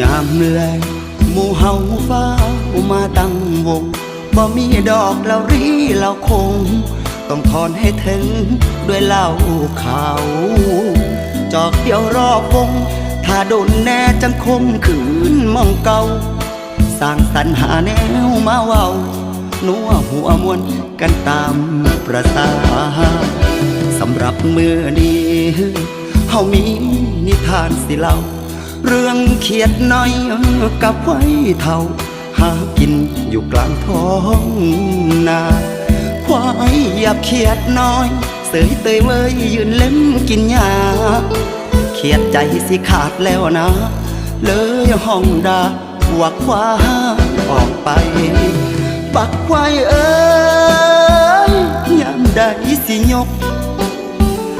ยามแลงหมู่เฮาฟ้ามาตั้งวงบ่มีดอกเหล่ารีเหล่าคง ต้องทอนให้ถึงด้วยเหล้าขาว จอกเดียวรอบวง ถ้าโดนแน่จังคมขืนมองเก่าสร้างสรรหาแนวมาเว้านัวหัวมวนกันตามประสาสำหรับมือนี้เฮามีนิทานสิเล่า เรื่องเขียดน้อยกับไว้เท่า หากินอยู่กลางท้องนาควายหยับเขียดน้อย เสยเตยเว้ยยืนเล่มกินหญ้าเขียดใจสิขาดแล้วนะ เลยห้องดาว่าควาออกไป ปักควายเอ้ยยามใดสิยก